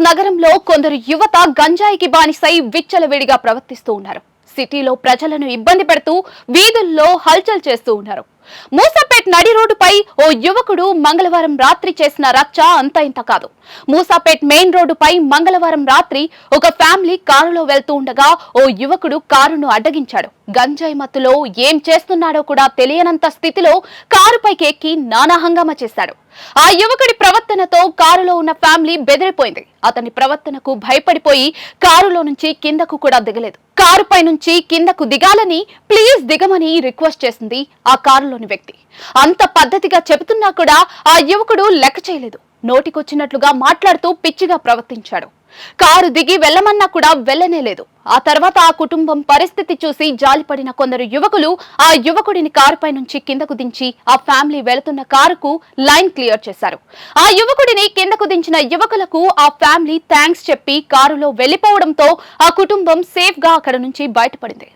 హైదరాబాద్ నగరంలో కొందరు యువత గంజాయికి బానిసై విచ్చలవిడిగా ప్రవర్తిస్తూ ఉన్నారు. సిటీలో ప్రజలను ఇబ్బంది పెడుతూ వీధుల్లో హల్చల్ చేస్తూ ఉన్నారు. మూసపేట్ నడి రోడ్డు ఓ యువకుడు మంగళవారం రాత్రి చేసిన రచ్చ అంత ఇంత కాదు. మూసాపేట్ మెయిన్ రోడ్డుపై మంగళవారం రాత్రి ఒక ఫ్యామిలీ కారులో వెళ్తూ ఉండగా ఓ యువకుడు కారును అడ్డగించాడు. గంజాయి మత్తులో ఏం చేస్తున్నాడో కూడా తెలియనంత స్థితిలో కారుపైకి ఎక్కి నానా హంగామా చేశాడు. ఆ యువకుడి ప్రవర్తనతో కారులో ఉన్న ఫ్యామిలీ బెదిరిపోయింది. అతని ప్రవర్తనకు భయపడిపోయి కారులో నుంచి కిందకు కూడా దిగలేదు. కారుపై నుంచి కిందకు దిగాలని ప్లీజ్ దిగమని రిక్వెస్ట్ చేసింది ఆ కారులోని వ్యక్తి. అంత పద్ధతిగా చెబుతున్నా కూడా ఆ యువకుడు లెక్క చేయలేదు. నోటికొచ్చినట్లుగా మాట్లాడుతూ పిచ్చిగా ప్రవర్తించాడు. కారు దిగి వెళ్ళమన్నా కూడా వెళ్ళనే లేదు. ఆ తర్వాత ఆ కుటుంబం పరిస్థితి చూసి జాలిపడిన కొందరు యువకులు ఆ యువకుడిని కారుపై నుంచి కిందకు దించి ఆ ఫ్యామిలీ వెళుతున్న కారుకు లైన్ క్లియర్ చేశారు. ఆ యువకుడిని కిందకు దించిన యువకులకు ఆ ఫ్యామిలీ థ్యాంక్స్ చెప్పి కారులో వెళ్ళిపోవడంతో ఆ కుటుంబం సేఫ్గా అక్కడ నుంచి బయటపడింది.